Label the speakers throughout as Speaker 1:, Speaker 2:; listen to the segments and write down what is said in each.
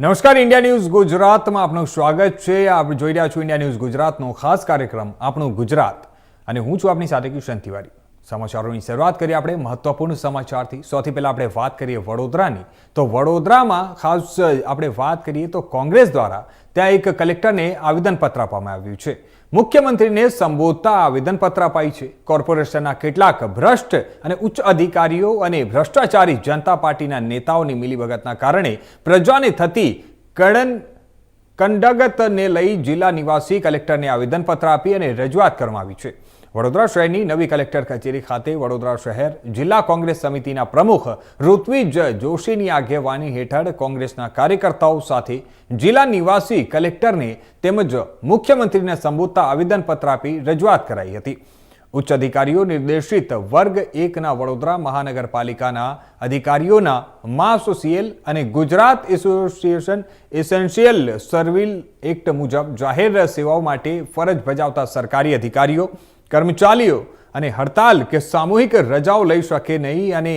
Speaker 1: નમસ્કાર, India news ગુજરાતમાં આપનું સ્વાગત છે. આપ જોઈ રહ્યા છો ઇન્ડિયા ન્યૂઝ ગુજરાતનો ખાસ કાર્યક્રમ, આપણું ગુજરાત. અને હું છું આપની સાથે કિશન તિવારી. સમાચારોની શરૂઆત કરીએ આપણે મહત્વપૂર્ણ સમાચારથી. સૌથી પહેલાં આપણે વાત કરીએ વડોદરાની. તો વડોદરામાં ખાસ આપણે વાત કરીએ તો કોંગ્રેસ દ્વારા ત્યાં એક કલેક્ટરને આવેદનપત્ર આપવામાં આવ્યું છે. મુખ્યમંત્રીને સંબોધતા આવેદનપત્ર અપાઈ છે. કોર્પોરેશનના કેટલાક ભ્રષ્ટ અને ઉચ્ચ અધિકારીઓ અને ભ્રષ્ટાચારી જનતા પાર્ટીના નેતાઓની મિલીભગતના કારણે પ્રજાને થતી કડન કંડગતને લઈ જિલ્લા નિવાસી કલેક્ટરને આવેદનપત્ર આપી અને રજૂઆત કરવામાં આવી છે. વડોદરા શહેરની નવી કલેક્ટર કચેરી ખાતે વડોદરા શહેર જિલ્લા કોંગ્રેસ સમિતિના પ્રમુખ ઋત્વિજ જોશીની આગેવાની હેઠળ કોંગ્રેસના કાર્યકર્તાઓ સાથે જિલ્લા નિવાસી કલેક્ટરને તેમજ મુખ્યમંત્રીને સંબોધતા આવેદનપત્ર આપી રજૂઆત કરાઈ હતી. ઉચ્ચ અધિકારીઓ નિર્દેશિત વર્ગ એકના વડોદરા મહાનગરપાલિકાના અધિકારીઓના માસોસિયલ અને Gujarat association essential service act મુજબ જાહેર સેવાઓ માટે ફરજ બજાવતા સરકારી અધિકારીઓ કર્મચારીઓ અને હડતાલ કે સામૂહિક રજાઓ લઈ શકે નહીં અને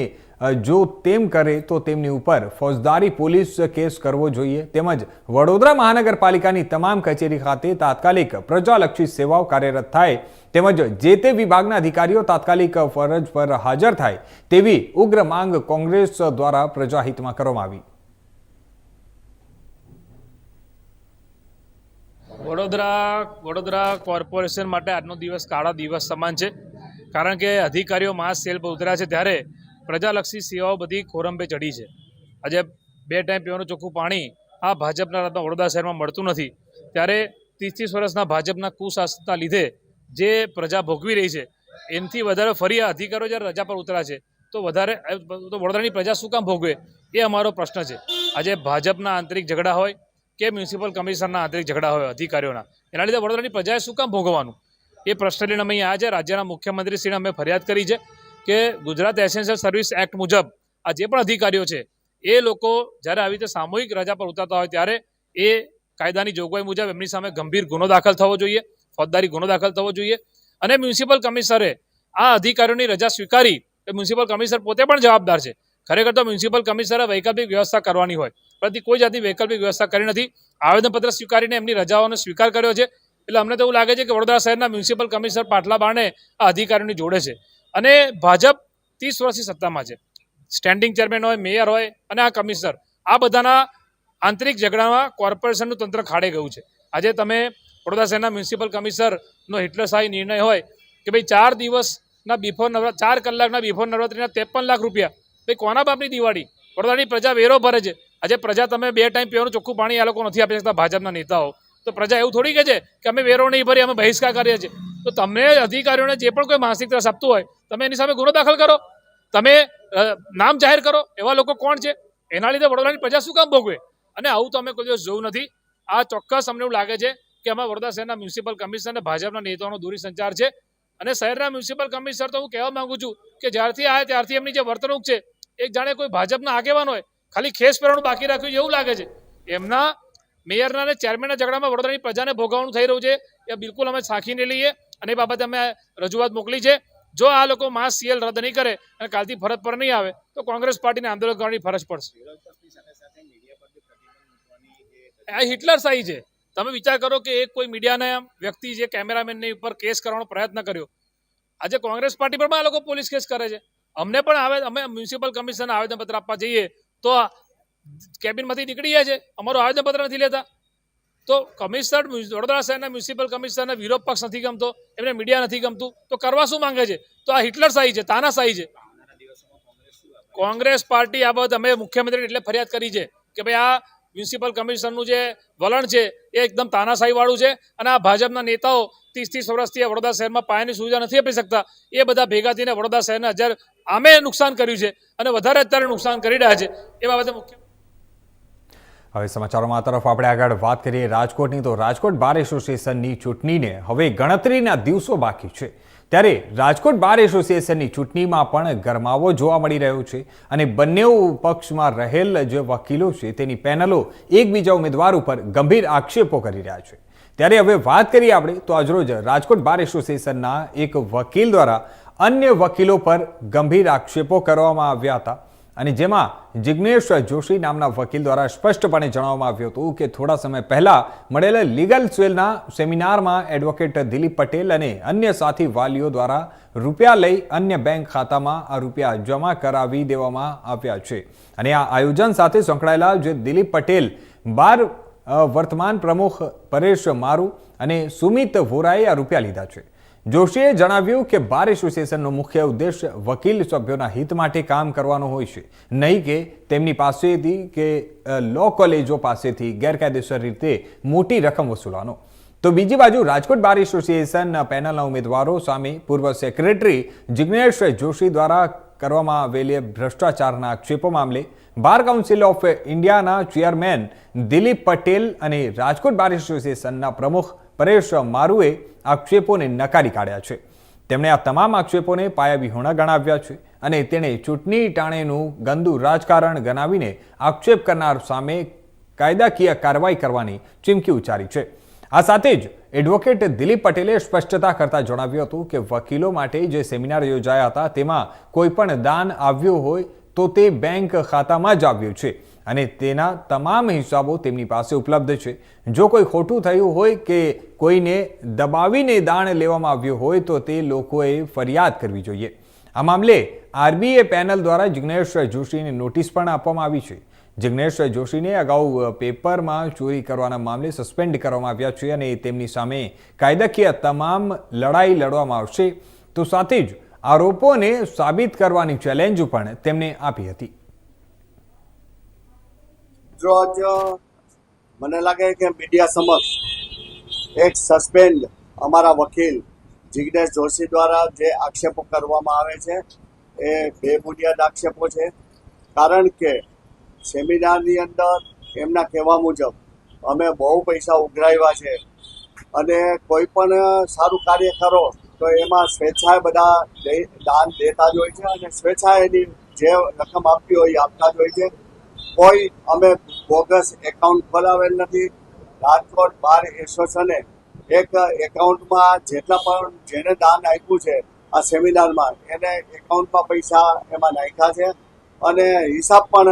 Speaker 1: જો તેમ કરે તો તેમની ઉપર ફોજદારી પોલીસ કેસ કરવો જોઈએ. તેમજ વડોદરા મહાનગરપાલિકાની તમામ કચેરી ખાતે તાત્કાલિક પ્રજાલક્ષી સેવાઓ કાર્યરત થાય. તેમજ જે તે વિભાગના અધિકારીઓ તાત્કાલિક ફરજ પર હાજર થાય તેવી ઉગ્ર માંગ કોંગ્રેસ દ્વારા પ્રજાહિતમાં કરવામાં આવી.
Speaker 2: વડોદરા વડોદરા કોર્પોરેશન માટે આજનો દિવસ કાળા દિવસ સમાન છે. કારણ કે અધિકારીઓ માસ સેલ પર ઉતર્યા છે ત્યારે પ્રજાલક્ષી સેવાઓ બધી ખોરંભે ચડી છે. આજે બે ટાઈમ પીવાનું ચોખ્ખું પાણી આ ભાજપના રાતમાં વડોદરા શહેરમાં મળતું નથી. ત્યારે ત્રીસ વર્ષના ભાજપના કુશાસનના લીધે જે પ્રજા ભોગવી રહી છે એનાથી વધારે ફરી આ અધિકારીઓ જ્યારે રજા પર ઉતર્યા છે, તો વધારે, તો વડોદરાની પ્રજા શું કામ ભોગવે, એ અમારો પ્રશ્ન છે. આજે ભાજપના આંતરિક ઝઘડા હોય કે મ્યુનિસિપલ કમિશનરના આંતરિક ઝઘડા હોય, અધિકારીઓના. એના લીધે વડોદરાની પ્રજાએ શું કામ ભોગવવાનું? એ પ્રશ્ન લઈને અમે અહીંયા આજે રાજ્યના મુખ્યમંત્રીશ્રીને અમે ફરિયાદ કરી છે કે ગુજરાત એસેન્શિયલ સર્વિસ એક્ટ મુજબ આ જે પણ અધિકારીઓ છે, એ લોકો જ્યારે આવી રીતે સામૂહિક રજા પર ઉતરતા હોય ત્યારે એ કાયદાની જોગવાઈ મુજબ એમની સામે ગંભીર ગુનો દાખલ થવો જોઈએ, ફોજદારી ગુનો દાખલ થવો જોઈએ અને મ્યુનિસિપલ કમિશનરે આ અધિકારીઓની રજા સ્વીકારી મ્યુનિસિપલ કમિશનર પોતે પણ જવાબદાર છે. ખરેખર તો મ્યુનિસિપલ કમિશનરે વૈકલ્પિક વ્યવસ્થા કરવાની હોય. પરંતુ કોઈ જાતની વૈકલ્પિક વ્યવસ્થા કરી નથી. આવેદનપત્ર સ્વીકારીને એમની રજાઓનો સ્વીકાર કર્યો છે. એટલે અમને તો એવું લાગે છે કે વડોદરા શહેરના મ્યુનિસિપલ કમિશનર પાટલા બારણે આ અધિકારીઓની જોડે છે. અને ભાજપ ત્રીસ વર્ષથી સત્તામાં છે. સ્ટેન્ડિંગ ચેરમેન હોય, મેયર હોય અને આ કમિશનર. આ બધાના આંતરિક ઝઘડામાં કોર્પોરેશનનું તંત્ર ખાડે ગયું છે. આજે તમે વડોદરા શહેરના મ્યુનિસિપલ કમિશનરનો હિટલરશાહી નિર્ણય હોય કે ભાઈ ચાર દિવસના બિફોર નવરા ચાર કલાકના બિફોર નવરાત્રીના ત્રેપન લાખ રૂપિયા ભાઈ, કોના બાપની દિવાળી? વડોદરાની પ્રજા વેરો ભરે છે. આજે પ્રજા તમે બે ટાઈમ પીવાનું ચોખ્ખું પાણી આ લોકો નથી આપી શકતા, ભાજપના નેતાઓ. તો પ્રજા એવું થોડી કહે છે કે અમે વેરો નહીં ભરી અમે બહિષ્કાર કરીએ છીએ. તો તમે અધિકારીઓને જે પણ કોઈ માનસિક ત્રાસ આપતું હોય, તમે એની સામે ગુનો દાખલ કરો. તમે નામ જાહેર કરો. એવા લોકો કોણ છે? એના લીધે વડોદરાની પ્રજા શું કામ ભોગવે? અને આવું તો અમે કોઈ દિવસ જોયું નથી. આ ચોક્કસ અમને એવું લાગે છે કે અમારા વડોદરા શહેરના મ્યુનિસિપલ કમિશનર અને ભાજપના નેતાઓનો દૂરી સંચાર છે. અને શહેરના મ્યુનિસિપલ કમિશનર તો હું કહેવા માંગુ છું કે જ્યારથી આવ્યા ત્યારથી એમની જે વર્તણૂક છે એક જાણે કોઈ ભાજપના આગેવાન હોય, ખાલી ખેસ પહેરવાનું બાકી રાખ્યું એવું લાગે છે. એમના મેયરના અને ચેરમેનના ઝઘડામાં વડોદરાની પ્રજાને ભોગવવાનું થઈ રહ્યું છે, એ બિલકુલ અમે સાંખીને લઈએ અને એ બાબતે અમે રજૂઆત મોકલી છે. જો આ લોકો માસ સીએલ રદ નહીં કરે અને કાલથી ફરજ પર નહીં આવે, તો કોંગ્રેસ પાર્ટીને આંદોલન કરવાની ફરજ પડશે. આ હિટલર સાહી છે. તમે વિચાર કરો કે એક કોઈ મીડિયાના વ્યક્તિ જે કેમેરામેનની ઉપર કેસ કરવાનો પ્રયત્ન કર્યો. આજે કોંગ્રેસ પાર્ટી પર પણ આ લોકો પોલીસ કેસ કરે છે. અમને પણ આવે, અમે મ્યુનિસિપલ કમિશન આવેદનપત્ર આપવા જઈએ, તો કેબિનમાંથી નીકળી જાય છે. અમારું આવેદનપત્ર નથી લેતા. તો કમિશનર વડોદરા શહેરના મ્યુનિસિપલ કમિશનરને વિરોધ પક્ષ નથી ગમતો, એમને મીડિયા નથી ગમતું. તો કરવા શું માંગે છે? તો આ હિટલર શાહી છે તાનાશાહી છે. કોંગ્રેસ પાર્ટી આ બાબત અમે મુખ્યમંત્રી એટલે ફરિયાદ કરી છે કે ભાઈ આ મ્યુનિસિપલ કમિશનરનું જે વલણ છે, એ એકદમ તાનાશાહીવાળું છે. અને આ ભાજપના નેતાઓ ત્રીસ ત્રીસ વર્ષથી વડોદરા શહેરમાં પાયાની સુવિધા નથી આપી શકતા. એ બધા ભેગા થઈને વડોદરા શહેરને હજાર આમે નુકસાન કર્યું છે અને વધારે અત્યારે નુકસાન કરી રહ્યા છે. એ બાબતે મુખ્ય
Speaker 1: હવે સમાચારોમાં તરફ આપણે આગળ વાત કરીએ રાજકોટની. તો રાજકોટ બાર એસોસિએશનની ચૂંટણીને હવે ગણતરીના દિવસો બાકી છે. ત્યારે રાજકોટ બાર એસોસિએશનની ચૂંટણીમાં પણ ગરમાવો જોવા મળી રહ્યો છે અને બંને પક્ષમાં રહેલ જે વકીલો છે, તેની પેનલો એકબીજા ઉમેદવાર ઉપર ગંભીર આક્ષેપો કરી રહ્યા છે. ત્યારે હવે વાત કરીએ આપણે, તો આજરોજ રાજકોટ બાર એસોસિએશનના એક વકીલ દ્વારા અન્ય વકીલો પર ગંભીર આક્ષેપો કરવામાં આવ્યા હતા. અને જેમાં જિજ્ઞેશ જોશી નામના વકીલ દ્વારા સ્પષ્ટપણે જણાવવામાં આવ્યું હતું કે થોડા સમય પહેલા મળેલા લીગલ સ્વેલના સેમિનારમાં એડવોકેટ દિલીપ પટેલ અને અન્ય સાથી વાલીઓ દ્વારા રૂપિયા લઈ અન્ય બેંક ખાતામાં આ રૂપિયા જમા કરાવી દેવામાં આવ્યા છે. અને આ આયોજન સાથે સંકળાયેલા જે દિલીપ પટેલ, બાર વર્તમાન પ્રમુખ પરેશ મારુ અને સુમિત વોરાએ આ રૂપિયા લીધા છે. જોશીએ જણાવ્યું કે બાર એસોસિએશનનો મુખ્ય ઉદ્દેશ વકીલ સભ્યોના હિત માટે કામ કરવાનો હોય છે. નહીં કે તેમની પાસેથી કે લો કોલેજો પાસેથી ગેરકાયદેસર રીતે મોટી રકમ વસૂલવાનો. તો બીજી બાજુ રાજકોટ બાર એસોસિએશન પેનલના ઉમેદવારો સામે પૂર્વ સેક્રેટરી જિજ્ઞેશ જોશી દ્વારા કરવામાં આવેલી ભ્રષ્ટાચારના આક્ષેપો મામલે બાર કાઉન્સિલ ઓફ ઇન્ડિયાના ચેરમેન દિલીપ પટેલ અને રાજકોટ બાર એસોસિએશનના પ્રમુખ પરેશ મારુએ આક્ષેપોને નકારી કાઢ્યા છે. તેમણે આ તમામ આક્ષેપોને પાયાવિહોણા ગણાવ્યા છે અને તેણે ચૂંટણી ટાણેનું ગંદુ રાજકારણ ગણાવીને આક્ષેપ કરનાર સામે કાયદાકીય કાર્યવાહી કરવાની ચીમકી ઉચ્ચારી છે. આ સાથે જ એડવોકેટ દિલીપ પટેલે સ્પષ્ટતા કરતા જણાવ્યું હતું કે વકીલો માટે જે સેમિનાર યોજાયા હતા તેમાં કોઈ પણ દાન આવ્યું હોય તો તે બેંક ખાતામાં જ આવ્યું છે. અને તેના તમામ હિસાબો તેમની પાસે ઉપલબ્ધ છે. જો કોઈ ખોટું થયું હોય કે કોઈને દબાવીને દાણ લેવામાં આવ્યું હોય તો તે લોકોએ ફરિયાદ કરવી જોઈએ. આ મામલે આરબીએ પેનલ દ્વારા જિજ્ઞેશ જોશીને નોટિસ પણ આપવામાં આવી છે. જિજ્ઞેશ જોશીને અગાઉ પેપરમાં ચોરી કરવાના મામલે સસ્પેન્ડ કરવામાં આવ્યા છે અને તેમની સામે કાયદાકીય તમામ લડાઈ લડવામાં આવશે. તો સાથે જ આરોપોને સાબિત કરવાની ચેલેન્જ પણ તેમને આપી હતી.
Speaker 3: રોજ મને લાગે કે મીડિયા સમક્ષ એક સસ્પેન્ડ અમારા વકીલ જિજ્ઞેશ જોશી દ્વારા જે આક્ષેપો કરવામાં આવે છે, એ બેબુનિયાદ આક્ષેપો છે. કારણ કે સેમિનારની અંદર એમના કહેવા મુજબ અમે બહુ પૈસા ઉઘરાવ્યા છે અને કોઈ પણ સારું કાર્ય કરો તો એમાં સ્વેચ્છાએ બધા દાન દેતા જ હોય છે અને સ્વેચ્છાએ એની જે રકમ આપવી હોય એ આપતા જ હોય છે. કોઈ અમે બોગસ એકાઉન્ટ ખોલાવેલ નથી. રાજકોટ બાર એસોસિએશને એક એકાઉન્ટમાં જેટલા પણ જેને દાન આપ્યું છે આ સેમિનારમાં, એને એકાઉન્ટમાં પૈસા એમાં નાખ્યા છે. અને હિસાબ પણ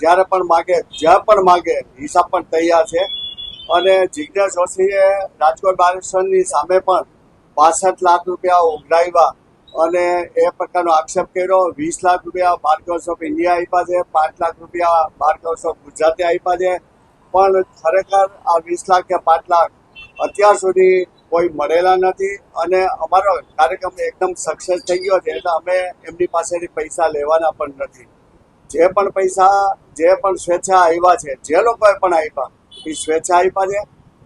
Speaker 3: જ્યારે પણ માગે, જ્યાં પણ માગે, હિસાબ પણ તૈયાર છે. અને જિજ્ઞાસ જોશીએ રાજકોટ બાર એસોસિએશનની સામે પણ પાસઠ લાખ રૂપિયા ઉઘરાવ્યા. અને એ પ્રકારનો આક્ષેપ કર્યો. વીસ લાખ રૂપિયા બાર કાઉન્સ ઓફ ઇન્ડિયા આપ્યા છે. પાંચ લાખ રૂપિયા બાર ઓફ ગુજરાતે આપ્યા છે. પણ ખરેખર આ વીસ લાખ કે પાંચ લાખ અત્યાર સુધી કોઈ મળેલા નથી અને અમારો કાર્યક્રમ એકદમ સક્સેસ થઈ ગયો છે. એટલે અમે એમની પાસેથી પૈસા લેવાના પણ નથી. જે પણ પૈસા, જે પણ સ્વેચ્છા આવ્યા છે, જે લોકોએ પણ આપ્યા એ સ્વેચ્છા આપ્યા છે.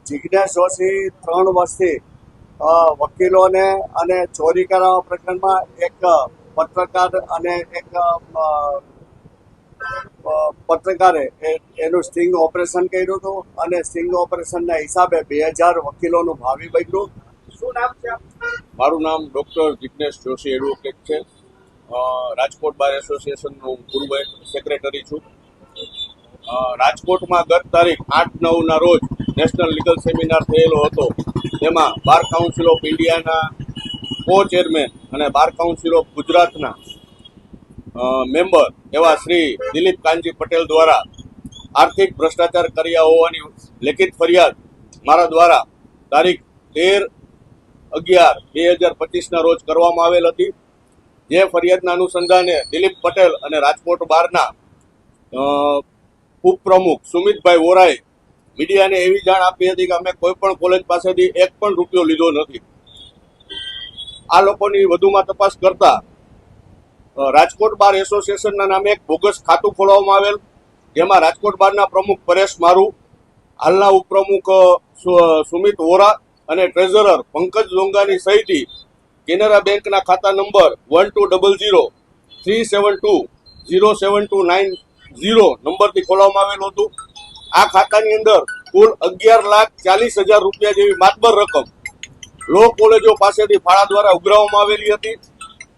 Speaker 3: જિજ્ઞેશ જોશી ત્રણ વર્ષથી વકીલોને અને ચોરી કરાવવા પ્રકરણમાં એક પત્રકાર અને એક પત્રકારે એ- એનું સ્ટિંગ ઓપરેશન કર્યું હતું અને સ્ટિંગ ઓપરેશનના હિસાબે બે હજાર વકીલોનું ભાવિ બન્યું શું નામ છે
Speaker 4: મારું નામ ડૉક્ટર જિજ્ઞેશ જોશી એડવોકેટ છે. રાજકોટ બાર એસોસિએશનનો હું પૂર્વ સેક્રેટરી છું. રાજકોટમાં ગત તારીખ આઠ નવના રોજ નેશનલ લીગલ સેમિનાર થયેલો હતો. તેમાં બાર કાઉન્સિલ ઓફ ઇન્ડિયાના કો ચેરમેન અને બાર કાઉન્સિલ ઓફ ગુજરાતના મેમ્બર એવા શ્રી દિલીપ કાનજી પટેલ દ્વારા આર્થિક ભ્રષ્ટાચાર કર્યા હોવાની લેખિત ફરિયાદ મારા દ્વારા તારીખ તેર અગિયાર બે હજાર પચીસના રોજ કરવામાં આવેલ હતી. જે ફરિયાદના અનુસંધાને દિલીપ પટેલ અને રાજકોટ બારના ઉપપ્રમુખ સુમિતભાઈ વોરાએ મીડિયાને એવી જાણ આપી હતી કે અમે કોઈ પણ કોલેજ પાસેથી એક પણ રૂપિયો લીધો નથી. આ લોકોની વધુમાં તપાસ કરતા રાજકોટ બાર એસોસિએશનના નામે એક બોગસ ખાતું ખોલવામાં આવેલ, જેમાં રાજકોટ બારના પ્રમુખ પરેશ મારુ, હાલના ઉપપ્રમુખ સુમિત વોરા અને ટ્રેઝરર પંકજ લોંગાની સહિતથી કેનરા બેંકના ખાતા number one two double zero three seven two zero seven two nine zero નંબરથી ખોલવામાં આવેલું હતું. આ ખાતાની અંદર કુલ અગિયાર લાખ ચાલીસ હજાર રૂપિયા જેવી માતબર રકમ લો કોલેજો પાસેથી ફાળા દ્વારા ઉઘરાવવામાં આવેલી હતી.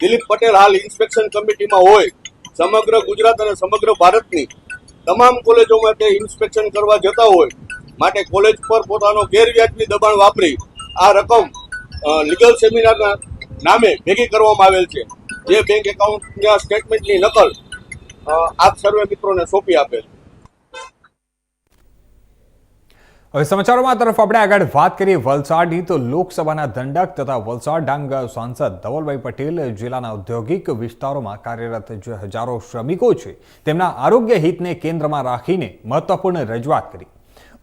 Speaker 4: દિલીપ પટેલ હાલ ઇન્સ્પેક્શન કમિટીમાં હોય. સમગ્ર ગુજરાત અને સમગ્ર ભારતની તમામ કોલેજોમાં તે ઇન્સ્પેક્શન કરવા જતા હોય માટે કોલેજ પર પોતાનો ગેરવ્યાજબી દબાણ વાપરી આ રકમ લીગલ સેમિનારના નામે ભેગી કરવામાં આવેલ છે. જે બેંક એકાઉન્ટના સ્ટેટમેન્ટની નકલ આપ સર્વે મિત્રોને સોંપી આપેલ.
Speaker 1: હવે સમાચારોમાં તરફ આપણે આગળ વાત કરીએ વલસાડની, તો લોકસભાના દંડક તથા વલસાડ ડાંગ સાંસદ ધવલભાઈ પટેલ જિલ્લાના ઔદ્યોગિક વિસ્તારોમાં કાર્યરત જે હજારો શ્રમિકો છે, તેમના આરોગ્ય હિતને કેન્દ્રમાં રાખીને મહત્વપૂર્ણ રજૂઆત કરી.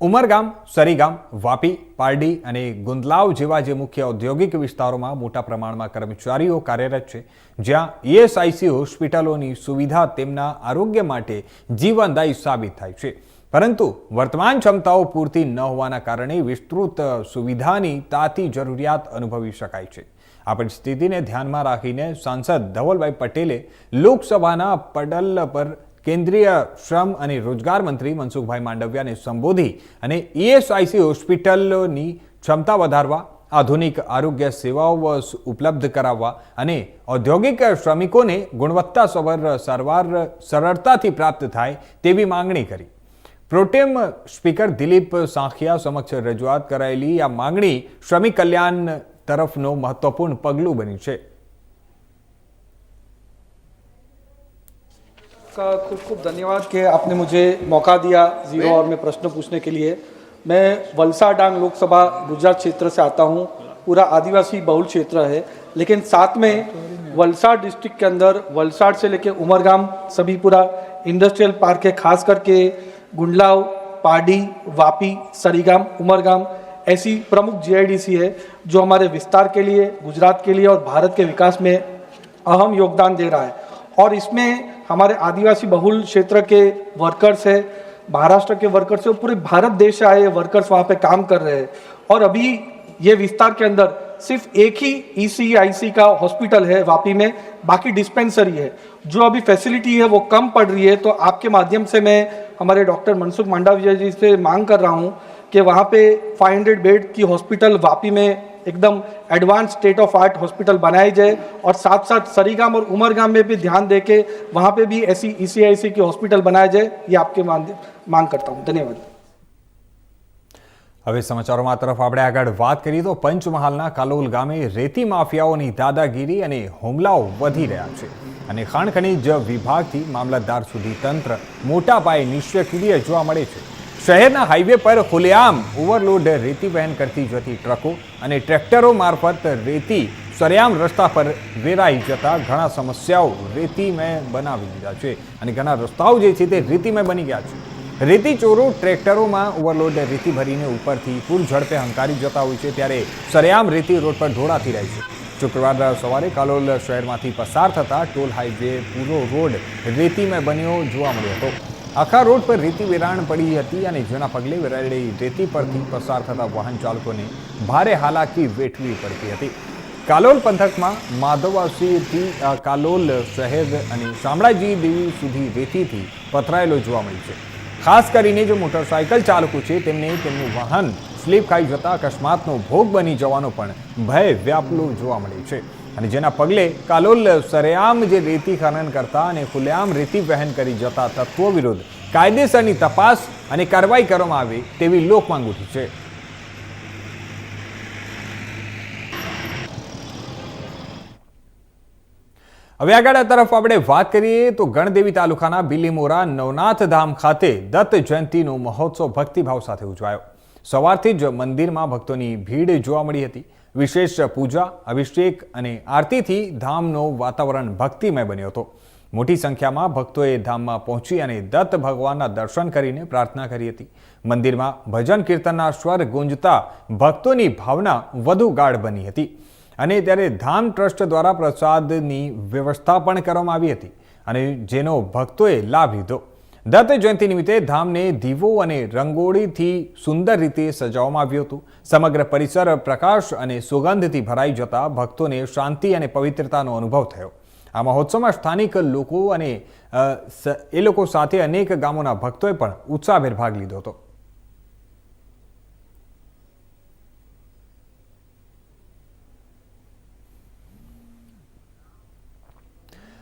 Speaker 1: ઉમરગામ, સરીગામ, વાપી, પારડી અને ગુંદલાવ જેવા જે મુખ્ય ઔદ્યોગિક વિસ્તારોમાં મોટા પ્રમાણમાં કર્મચારીઓ કાર્યરત છે, જ્યાં ઈએસઆઈસી હોસ્પિટલોની સુવિધા તેમના આરોગ્ય માટે જીવનદાયી સાબિત થાય છે. પરંતુ વર્તમાન ક્ષમતાઓ પૂરતી ન હોવાના કારણે વિસ્તૃત સુવિધાની તાતી જરૂરિયાત અનુભવી શકાય છે. આ પરિસ્થિતિને ધ્યાનમાં રાખીને સાંસદ ધવલભાઈ પટેલે લોકસભાના પડલ પર કેન્દ્રીય શ્રમ અને રોજગાર મંત્રી મનસુખભાઈ માંડવિયાને સંબોધી અને ઈએસઆઈસી હોસ્પિટલોની ક્ષમતા વધારવા, આધુનિક આરોગ્ય સેવાઓ ઉપલબ્ધ કરાવવા અને ઔદ્યોગિક શ્રમિકોને ગુણવત્તાસભર સારવાર સરળતાથી પ્રાપ્ત થાય તેવી માંગણી કરી. પ્રોટેમ સ્પીકર દિલીપ સાંખિયા સમક્ષ રજૂઆત કરાયેલી આ માંગણી શ્રમિક કલ્યાણ તરફનો મહત્વપૂર્ણ પગલું બન્યું છે
Speaker 5: का खूब खूब धन्यवाद कि आपने मुझे मौका दिया जीरो और में प्रश्न पूछने के लिए मैं वलसा डांग लोकसभा गुजरात क्षेत्र से आता हूँ पूरा आदिवासी बहुल क्षेत्र है लेकिन साथ में वलसाड डिस्ट्रिक्ट के अंदर वलसाड से लेके उमरगाम सभी पूरा इंडस्ट्रियल पार्क है खास करके गुंडलाव पाडी वापी, सरीगाम, उमरगाम, ऐसी प्रमुख जीआईडीसी है जो हमारे विस्तार के लिए, गुजरात के लिए और भारत के विकास में अहम योगदान दे रहा है। और इसमें हमारे आदिवासी बहुल क्षेत्र के वर्कर्स है, महाराष्ट्र के वर्कर्स है पूरे भारत देश से आए वर्कर्स वहाँ पे काम कर रहे हैं। और अभी ये विस्तार के अंदर सिर्फ़ एक ही E ईसीआईसी का हॉस्पिटल है वापी में, बाकी डिस्पेंसरी है। जो अभी फैसिलिटी है, वो कम पड़ रही है तो आपके माध्यम से मैं हमारे डॉक्टर मनसुख मांडविया जी से मांग कर रहा हूँ कि वहाँ पे 500 बेड की हॉस्पिटल वापी में एकदम advance state of art hospital बनाई जाए और साथ साथ सरीगाम और उमरगाम में भी ध्यान दे के वहाँ पर भी ऐसी E ईसीआईसी की हॉस्पिटल बनाया जाए, ये आपके मांग करता हूँ। धन्यवाद।
Speaker 1: હવે સમાચારોમાં તરફ આપણે આગળ વાત કરીએ તો પંચમહાલના કાલોલ ગામે રેતી માફિયાઓની દાદાગીરી અને હુમલાઓ વધી રહ્યા છે. અને ખાણ ખનીજ વિભાગથી મામલતદાર સુધી તંત્ર મોટા પાયે નિષ્ક્રિય જોવા મળે છે. શહેરના હાઈવે પર ખુલેઆમ ઓવરલોડ રેતી વહન કરતી જતી ટ્રકો અને ટ્રેક્ટરો મારફત રેતી સરેઆમ રસ્તા પર વેરાઈ જતા ઘણા સમસ્યાઓ રેતીમય બનાવી દીધા છે. અને ઘણા રસ્તાઓ જે છે તે રેતીમય બની ગયા છે. રેતી ચોરો ટ્રેક્ટરોમાં ઓવરલોડ રેતી ભરીને ઉપરથી પૂર ઝડપે હંકારી જતા હોય છે ત્યારે સરેઆમ રેતી રોડ પર ઢોળાતી રહે છે. શુક્રવાર સવારે કાલોલ શહેરમાંથી પસાર થતા ટોલ હાઈવે પૂરો રોડ રેતીમય બન્યો જોવા મળ્યો હતો. આખા રોડ પર રેતી વેરાણ પડી હતી અને જેના પગલે વેરાયેલી રેતી પરથી પસાર થતા વાહન ચાલકોને ભારે હાલાકી વેઠવી પડતી હતી. કાલોલ પંથકમાં માધવાસીથી કાલોલ શહેર અને શામળાજી દેવી સુધી રેતીથી પથરાયેલો જોવા મળ્યું છે. ખાસ કરીને જે મોટરસાયકલ ચાલકો છે, તેમને તેમનું વાહન સ્લીપ ખાઈ જતા અકસ્માતનો ભોગ બની જવાનો પણ ભય વ્યાપલો જોવા મળે છે. અને જેના પગલે કાલોલ સરેઆમ જે રેતી ખનન કરતા અને ખુલ્લેઆમ રેતી વહેન કરી જતા તત્વો વિરુદ્ધ કાયદેસરની તપાસ અને કાર્યવાહી કરવામાં આવે તેવી લોકમાંગ ઉઠી છે. હવે આગળ તરફ આપણે વાત કરીએ તો ગણદેવી તાલુકાના બિલીમોરા નવનાથ ધામ ખાતે દત્ત જયંતિનો મહોત્સવ ભક્તિભાવ સાથે ઉજવાયો. સવારથી જ મંદિરમાં ભક્તોની ભીડ જોવા મળી હતી. વિશેષ પૂજા, અભિષેક અને આરતીથી ધામનો વાતાવરણ ભક્તિમય બન્યો હતો. મોટી સંખ્યામાં ભક્તોએ ધામમાં પહોંચી અને દત્ત ભગવાનના દર્શન કરીને પ્રાર્થના કરી હતી. મંદિરમાં ભજન કીર્તનના સ્વર ગુંજતા ભક્તોની ભાવના વધુ ગાઢ બની હતી. અને ત્યારે ધામ ટ્રસ્ટ દ્વારા પ્રસાદની વ્યવસ્થા પણ કરવામાં આવી હતી અને જેનો ભક્તોએ લાભ લીધો. દત્ત જયંતિ નિમિત્તે ધામને દીવો અને રંગોળીથી સુંદર રીતે સજાવવામાં આવ્યું હતું. સમગ્ર પરિસર પ્રકાશ અને સુગંધથી ભરાઈ જતા ભક્તોને શાંતિ અને પવિત્રતાનો અનુભવ થયો. આ મહોત્સવમાં સ્થાનિક લોકો અને એ લોકો સાથે અનેક ગામોના ભક્તોએ પણ ઉત્સાહભેર ભાગ લીધો હતો.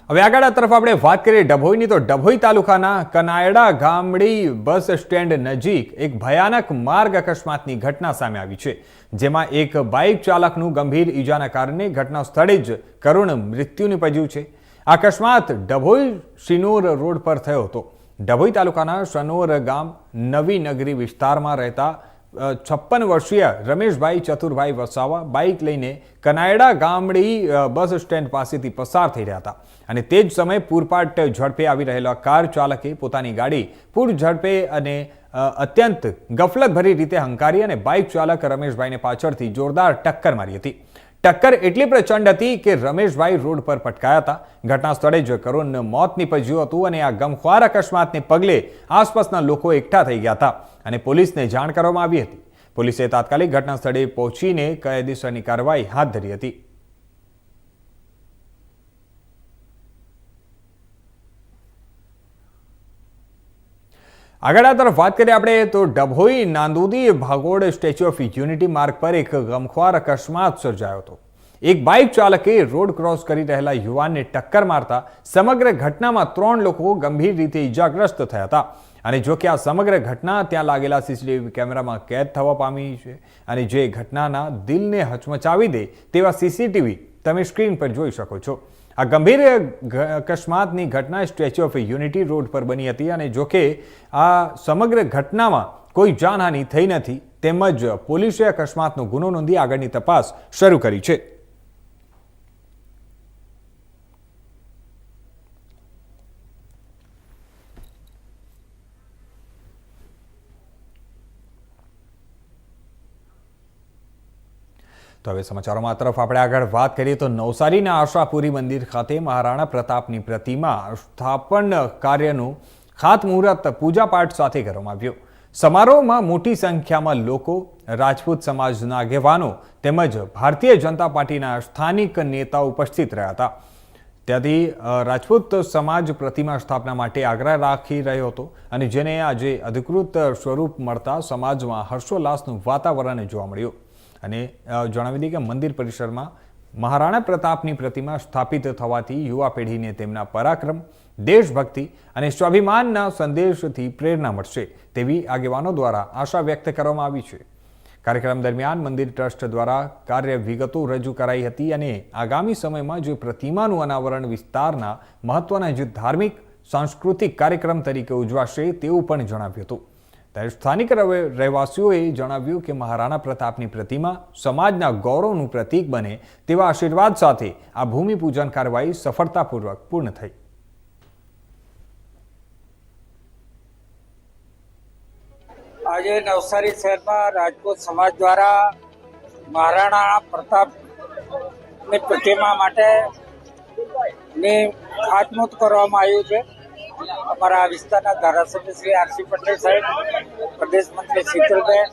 Speaker 1: હવે આગળ આ તરફ આપણે વાત કરીએ ડભોઈની, તો ડભોઈ તાલુકાના કનાયડા ગામડી બસ સ્ટેન્ડ નજીક એક ભયાનક માર્ગ અકસ્માતની ઘટના સામે આવી છે, જેમાં એક બાઇક ચાલકનું ગંભીર ઈજાના કારણે ઘટના સ્થળે જ કરુણ મૃત્યુ નિપજ્યું છે. અકસ્માત ડભોઈ શિનોર રોડ પર થયો હતો. ડભોઈ તાલુકાના શનોર ગામ નવી નગરી વિસ્તારમાં રહેતા છપ્પન વર્ષીય રમેશભાઈ ચતુરભાઈ વસાવા બાઇક લઈને કનાયડા ગામડી બસ સ્ટેન્ડ પાસેથી પસાર થઈ રહ્યા હતા. અને તે જ સમયે પૂરપાટ ઝડપે આવી રહેલા કાર ચાલકે પોતાની ગાડી પૂર ઝડપે અને અત્યંત ગફલતભરી રીતે હંકારી અને બાઇક ચાલક રમેશભાઈને પાછળથી જોરદાર ટક્કર મારી હતી. ટક્કર એટલી પ્રચંડ હતી કે રમેશભાઈ રોડ પર પટકાયા હતા. ઘટના સ્થળે જ કરુણનું મોત નીપજ્યું હતું અને આ ગમખ્વાર અકસ્માતને પગલે આસપાસના લોકો એકઠા થઈ ગયા હતા અને પોલીસને જાણ કરવામાં આવી હતી. પોલીસે તાત્કાલિક ઘટના સ્થળે પહોંચીને કાયદેસરની કાર્યવાહી હાથ ધરી હતી. આગળ આ તરફ વાત કરીએ આપણે, તો ડભોઈ નાંદોદી ભાગોળ સ્ટેચ્યુ ઓફ યુનિટી માર્ગ પર એક ગમખ્વાર અકસ્માત સર્જાયો હતો. એક બાઇક ચાલકે રોડ ક્રોસ કરી રહેલા યુવાનને ટક્કર મારતા સમગ્ર ઘટનામાં ત્રણ લોકો ગંભીર રીતે ઈજાગ્રસ્ત થયા હતા. અને જો કે આ સમગ્ર ઘટના ત્યાં લાગેલા સીસીટીવી કેમેરામાં કેદ થવા પામી છે. અને જે ઘટનાના દિલને હચમચાવી દે તેવા સીસીટીવી તમે સ્ક્રીન પર જોઈ શકો છો. આ ગંભીર અકસ્માતની ઘટના સ્ટેચ્યુ ઓફ યુનિટી રોડ પર બની હતી અને જોકે આ સમગ્ર ઘટનામાં કોઈ જાનહાનિ થઈ નથી, તેમજ પોલીસે અકસ્માતનો ગુનો નોંધી આગળની તપાસ શરૂ કરી છે. તો હવે સમાચારોમાં તરફ આપણે આગળ વાત કરીએ તો નવસારીના આશાપુરી મંદિર ખાતે મહારાણા પ્રતાપની પ્રતિમા સ્થાપન કાર્યનું ખાતમુહૂર્ત પૂજાપાઠ સાથે કરવામાં આવ્યું. સમારોહમાં મોટી સંખ્યામાં લોકો, રાજપૂત સમાજના આગેવાનો તેમજ ભારતીય જનતા પાર્ટીના સ્થાનિક નેતા ઉપસ્થિત રહ્યા હતા. ત્યાંથી રાજપૂત સમાજ પ્રતિમા સ્થાપના માટે આગ્રહ રાખી રહ્યો હતો અને જેને આજે અધિકૃત સ્વરૂપ મળતા સમાજમાં હર્ષોલ્લાસનું વાતાવરણ જોવા મળ્યું. અને જણાવી દઈએ કે મંદિર પરિસરમાં મહારાણા પ્રતાપની પ્રતિમા સ્થાપિત થવાથી યુવા પેઢીને તેમના પરાક્રમ, દેશભક્તિ અને સ્વાભિમાનના સંદેશથી પ્રેરણા મળશે તેવી આગેવાનો દ્વારા આશા વ્યક્ત કરવામાં આવી છે. કાર્યક્રમ દરમિયાન મંદિર ટ્રસ્ટ દ્વારા કાર્ય વિગતો રજૂ કરાઈ હતી અને આગામી સમયમાં જે પ્રતિમાનું અનાવરણ વિસ્તારના મહત્વના જે ધાર્મિક, સાંસ્કૃતિક કાર્યક્રમ તરીકે ઉજવાશે તેવું પણ જણાવ્યું હતું. ત્યારે સ્થાનિક રહેવાસીઓએ જણાવ્યું કે મહારાણા પ્રતાપની પ્રતિમા સમાજના ગૌરવનું પ્રતીક બને તેવા આશીર્વાદ સાથે આ ભૂમિપૂજન કાર્યવાહી સફળતાપૂર્વક પૂર્ણ થઈ.
Speaker 6: આજે નવસારી શહેરમાં રાજપૂત સમાજ દ્વારા મહારાણા પ્રતાપની પ્રતિમા માટે ની ખાતમુહૂર્ત કરવામાં આવ્યું છે. અમારા વિસ્તારના ધારાસભ્ય શ્રી આરસી પટેલ સાહેબ, પ્રદેશ મંત્રી શીતલબેન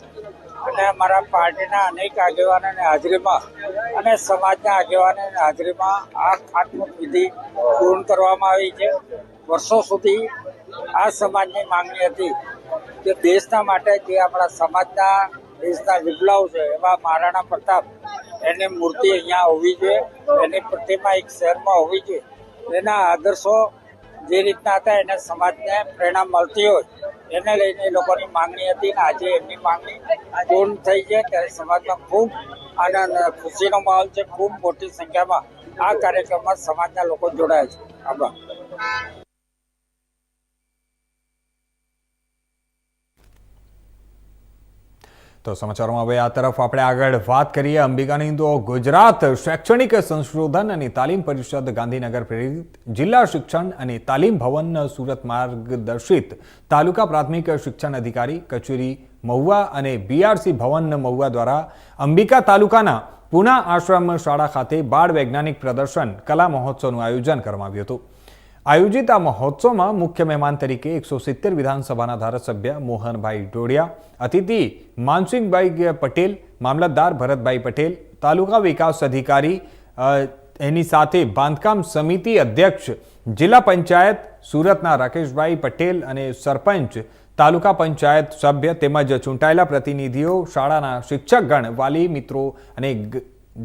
Speaker 6: અને અમારા પાર્ટીના અનેક આગેવાનોની હાજરીમાં અને સમાજના આગેવાનોની હાજરીમાં આ ખાતમુખ વિધિ પૂર્ણ કરવામાં આવી છે. વર્ષો સુધી આ સમાજની માંગણી હતી કે દેશના માટે જે આપણા સમાજના, દેશના વિપ્લવ છે, એવા મહારાણા પ્રતાપ, એની મૂર્તિ અહીંયા હોવી જોઈએ, એની પ્રતિમા એક શહેરમાં હોવી જોઈએ. એના આદર્શો જે રીતના હતા એને સમાજને પ્રેરણા મળતી હોય, એને લઈને લોકોની માંગણી હતી અને આજે એમની માંગણી પૂર્ણ થઈ છે. ત્યારે સમાજમાં ખૂબ આનંદ, ખુશીનો માહોલ છે. ખૂબ મોટી સંખ્યામાં આ કાર્યક્રમમાં સમાજના લોકો જોડાયા છે. આભાર.
Speaker 1: તો સમાચારોમાં હવે આ તરફ આપણે આગળ વાત કરીએ. અંબિકાની તો ગુજરાત શૈક્ષણિક સંશોધન અને તાલીમ પરિષદ ગાંધીનગર પ્રેરિત જિલ્લા શિક્ષણ અને તાલીમ ભવન સુરત માર્ગદર્શિત તાલુકા પ્રાથમિક શિક્ષણ અધિકારી કચેરી મહુવા અને બીઆરસી ભવન મહુવા દ્વારા અંબિકા તાલુકાના પુના આશ્રમ શાળા ખાતે બાળ વૈજ્ઞાનિક પ્રદર્શન, કલા મહોત્સવનું આયોજન કરવામાં આવ્યું હતું. આયોજિત આ મહોત્સવમાં મુખ્ય મહેમાન તરીકે એકસો સિત્તેર વિધાનસભાના ધારાસભ્ય મોહનભાઈ ડોડિયા, અતિથિ માનસિંહભાઈ પટેલ, મામલતદાર ભરતભાઈ પટેલ, તાલુકા વિકાસ અધિકારી એની સાથે બાંધકામ સમિતિ અધ્યક્ષ, જિલ્લા પંચાયત સુરતના રાકેશભાઈ પટેલ અને સરપંચ, તાલુકા પંચાયત સભ્ય તેમજ ચૂંટાયેલા પ્રતિનિધિઓ, શાળાના શિક્ષકગણ, વાલી મિત્રો અને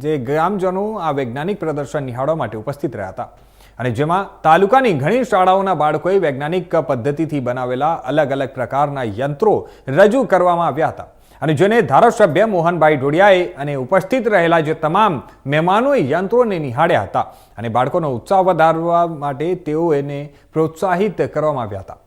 Speaker 1: જે ગ્રામજનો આ વૈજ્ઞાનિક પ્રદર્શન નિહાળવા માટે ઉપસ્થિત રહ્યા હતા. અને જેમાં તાલુકાની ઘણી શાળાઓના બાળકોએ વૈજ્ઞાનિક પદ્ધતિથી બનાવેલા અલગ અલગ પ્રકારના યંત્રો રજૂ કરવામાં આવ્યા હતા. અને જેને ધારાસભ્ય મોહનભાઈ ઢોડિયાએ અને ઉપસ્થિત રહેલા જે તમામ મહેમાનોએ યંત્રોને નિહાળ્યા હતા અને બાળકોનો ઉત્સાહ વધારવા માટે તેઓ એને પ્રોત્સાહિત કરવામાં આવ્યા હતા.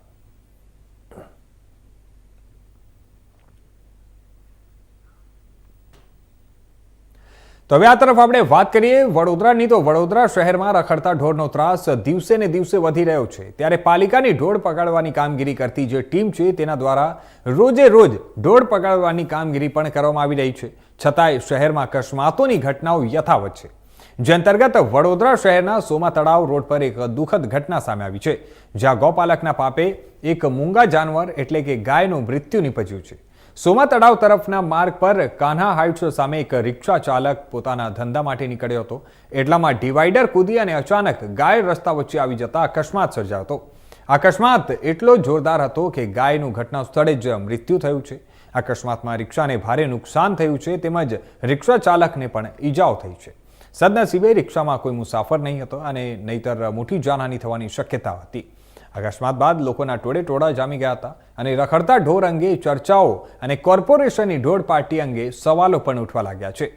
Speaker 1: તો હવે આ તરફ આપણે વાત કરીએ વડોદરાની. તો વડોદરા શહેરમાં રખડતા ઢોરનો ત્રાસ દિવસે ને દિવસે વધી રહ્યો છે. ત્યારે પાલિકાની ઢોર પકડવાની કામગીરી કરતી જે ટીમ છે, તેના દ્વારા રોજે રોજ ઢોર પકડવાની કામગીરી પણ કરવામાં આવી રહી છે. છતાંય શહેરમાં અકસ્માતોની ઘટનાઓ યથાવત છે. જે અંતર્ગત વડોદરા શહેરના સોમા તળાવ રોડ પર એક દુઃખદ ઘટના સામે આવી છે, જ્યાં ગોપાલકના પાપે એક મૂંગા જાનવર એટલે કે ગાયનું મૃત્યુ નીપજ્યું છે. સોમા તળાવ તરફના માર્ગ પર કાન્હા હાઇટ્સ સામે એક રિક્ષા ચાલક પોતાના ધંધા માટે નીકળ્યો હતો. એટલામાં ડિવાઈડર કૂદી અને અચાનક ગાય રસ્તા વચ્ચે આવી જતા અકસ્માત સર્જાયો હતો અકસ્માત એટલો જોરદાર હતો કે ગાયનું ઘટના સ્થળે જ મૃત્યુ થયું છે. અકસ્માતમાં રિક્ષાને ભારે નુકસાન થયું છે તેમજ રિક્ષા ચાલકને પણ ઈજાઓ થઈ છે. સદનસીબે રિક્ષામાં કોઈ મુસાફર નહીં હતો અને નહીતર મોટી જાનહાની થવાની શક્યતા હતી. અકસ્માત બાદ લોકોના ટોળે ટોળા જામી ગયા હતા અને રખડતા ઢોર અંગે ચર્ચાઓ અને કોર્પોરેશનની ઢોર પાર્ટી અંગે સવાલો પણ ઉઠવા લાગ્યા છે.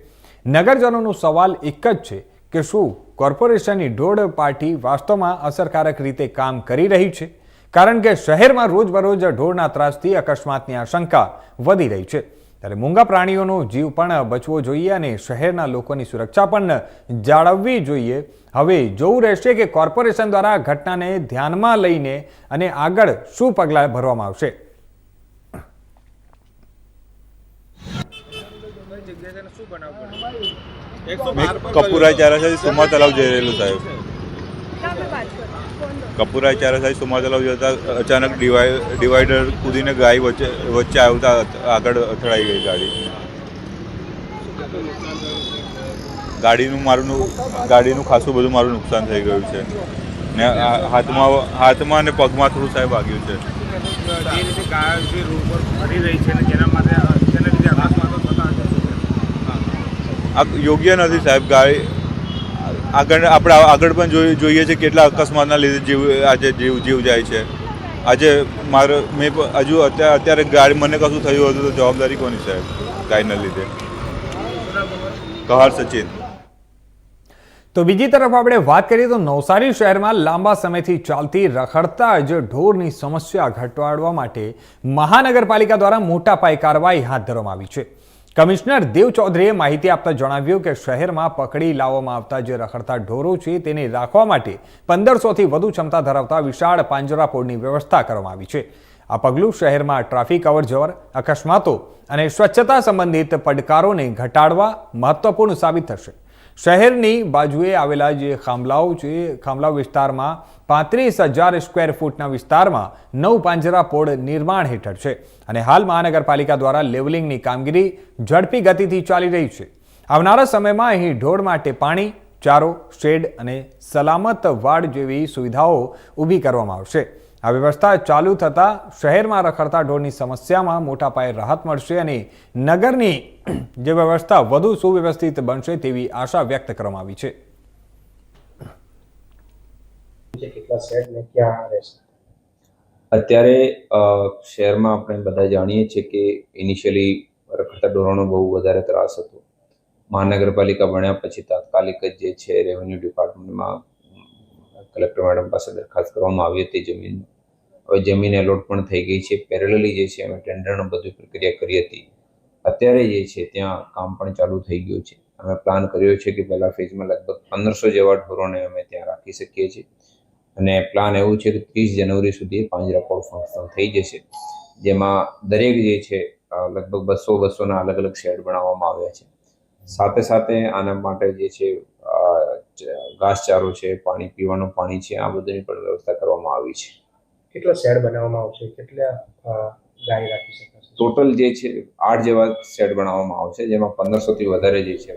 Speaker 1: નગરજનોનો સવાલ એક જ છે કે શું કોર્પોરેશનની ઢોર પાર્ટી વાસ્તવમાં અસરકારક રીતે કામ કરી રહી છે? કારણ કે શહેરમાં રોજબરોજ ઢોરના ત્રાસથી અકસ્માતની આશંકા વધી રહી છે. ત્યારે મૂંગા પ્રાણીઓનો જીવ પણ બચવો જોઈએ અને શહેરના લોકોની સુરક્ષા પણ જાળવવી જોઈએ. હવે જોવું રહેશે કે કોર્પોરેશન દ્વારા ઘટનાને ધ્યાનમાં લઈને અને આગળ શું પગલાં ભરવામાં આવશે?
Speaker 7: કપૂરા ચારા ચારાશાહી સુમા તલાવ જઈ રહેલું સાહેબ. કપૂરાય ચારાશાહી સુમા ચલાવ જતા અચાનક ડિવાઈ ડિવાઈડર કૂદીને ગાય વચ્ચે વચ્ચે આવતા આગળ અથડાઈ ગઈ ગાડી. ગાડીનું મારું ગાડીનું ખાસું બધું મારું નુકસાન થઈ ગયું છે. ને હાથમાં હાથમાં અને પગમાં થોડું સાહેબ વાગ્યું છે? આ યોગ્ય નથી સાહેબ. ગાડી આગળ આપણે આગળ પણ જોઈ જોઈએ છે કેટલા અકસ્માતના લીધે જીવ આજે જીવ જીવ જાય છે. આજે મારે મેં હજુ અત્યારે અત્યારે ગાડી મને કશું થયું હતું તો જવાબદારી કોની સાહેબ ગાયના લીધે. કહાર સચિન.
Speaker 1: તો બીજી તરફ આપણે વાત કરીએ તો નવસારી શહેરમાં લાંબા સમયથી ચાલતી રખડતા જ ઢોરની સમસ્યા ઘટાડવા માટે મહાનગરપાલિકા દ્વારા મોટા પાયે કાર્યવાહી હાથ ધરવામાં આવી છે. કમિશનર દેવ ચૌધરીએ માહિતી આપતા જણાવ્યું કે શહેરમાં પકડી લાવવામાં આવતા જે રખડતા ઢોરો છે તેને રાખવા માટે પંદરસોથી વધુ ક્ષમતા ધરાવતા વિશાળ પાંજરાપોળની વ્યવસ્થા કરવામાં આવી છે. આ પગલું શહેરમાં ટ્રાફિક અવરજવર, અકસ્માતો અને સ્વચ્છતા સંબંધિત પડકારોને ઘટાડવા મહત્વપૂર્ણ સાબિત થશે. શહેરની બાજુએ આવેલા જે ખાંભલાઓ છે ખાંભલાઓ વિસ્તારમાં પાંત્રીસ હજાર સ્ક્વેર ફૂટના વિસ્તારમાં નવ પાંજરાપોળ નિર્માણ હેઠળ છે અને હાલ મહાનગરપાલિકા દ્વારા લેવલિંગની કામગીરી ઝડપી ગતિથી ચાલી રહી છે. આવનારા સમયમાં અહીં ઢોળ માટે પાણી, ચારો, શેડ અને સલામત વાડ જેવી સુવિધાઓ ઊભી કરવામાં આવશે. આ વ્યવસ્થા ચાલુ થતાં શહેરમાં રખડતા ઢોરની સમસ્યામાં મોટા પાયે રાહત મળશે અને નગરની જે વ્યવસ્થા વધુ સુવ્યવસ્થિત બનશે તેવી આશા વ્યક્ત કરવામાં આવી છે.
Speaker 8: અત્યારે અ, શહેરમાં આપણે બધા જાણીએ છીએ કે ઇનિશિયલી રખડતા ઢોરોનો બહુ વધારે ત્રાસ હતો. મહાનગરપાલિકા બન્યા પછી તાત્કાલિક જ જે છે રેવન્યુ ડિપાર્ટમેન્ટમાં કલેક્ટર મેડમ પાસે દરખાસ્ત કરવામાં આવી હતી જમીન હવે જમીન એલોટ પણ થઈ ગઈ છે. પેરેલલી જે છે અમે ટેન્ડરનો બધી પ્રક્રિયા કરી હતી. અત્યારે જે છે ત્યાં કામ પણ ચાલુ થઈ ગયું છે. અમે પ્લાન કર્યો છે કે પહેલા ફેઝમાં લગભગ પંદરસો જેવા ઢોરોને અમે ત્યાં રાખી શકીએ છીએ. અને પ્લાન એવું છે કે ત્રીસ જનવરી સુધી પાંજરાપોળ ફંક્શન થઈ જશે. જેમાં દરેક જે છે લગભગ બસો બસોના અલગ અલગ શેડ બનાવવામાં આવ્યા છે. સાથે સાથે આના માટે જે છે ઘાસચારો છે, પાણી પીવાનું પાણી છે, આ બધાની પણ વ્યવસ્થા કરવામાં આવી છે.
Speaker 9: કેટલા શેડ બનાવવામાં આવશે? કેટલા ગાય રાખી શકાશે?
Speaker 8: ટોટલ જે છે આઠ જેવા શેડ બનાવવામાં આવશે જેમાં પંદરસોથી વધારે જે છે.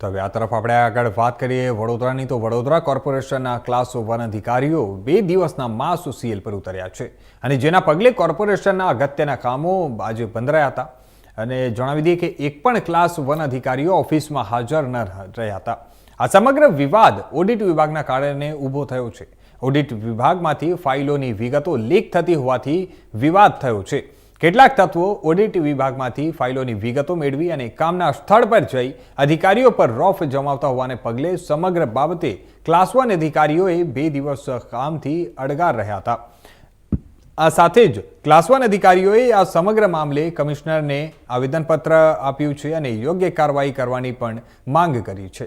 Speaker 1: તો હવે આ તરફ આપણે આગળ વાત કરીએ વડોદરાની. તો વડોદરા કોર્પોરેશનના ક્લાસ વન અધિકારીઓ બે દિવસના માસ સીએલ પર ઉતર્યા છે. અને જેના પગલે કોર્પોરેશનના અગત્યના કામો આજે બંધરાયા હતા. અને જણાવી દઈએ કે એક પણ ક્લાસ વન અધિકારીઓ ઓફિસમાં હાજર ન રહ્યા હતા. આ સમગ્ર વિવાદ ઓડિટ વિભાગના કારણે ઊભો થયો છે. ઓડિટ વિભાગમાંથી ફાઇલોની વિગતો લીક થતી હોવાથી વિવાદ થયો છે. કેટલાક તત્વો ઓડિટ વિભાગમાંથી ફાઇલોની વિગતો મેળવી અને કામના સ્થળ પર જઈ અધિકારીઓ પર રોફ જમાવતા હોવાને પગલે સમગ્ર બાબતે ક્લાસ વન અધિકારીઓએ બે દિવસ કામથી અડગાર રહ્યા હતા. આ સાથે જ ક્લાસ વન અધિકારીઓએ આ સમગ્ર મામલે કમિશનરને આવેદનપત્ર આપ્યું છે અને યોગ્ય કાર્યવાહી કરવાની પણ માંગ કરી છે.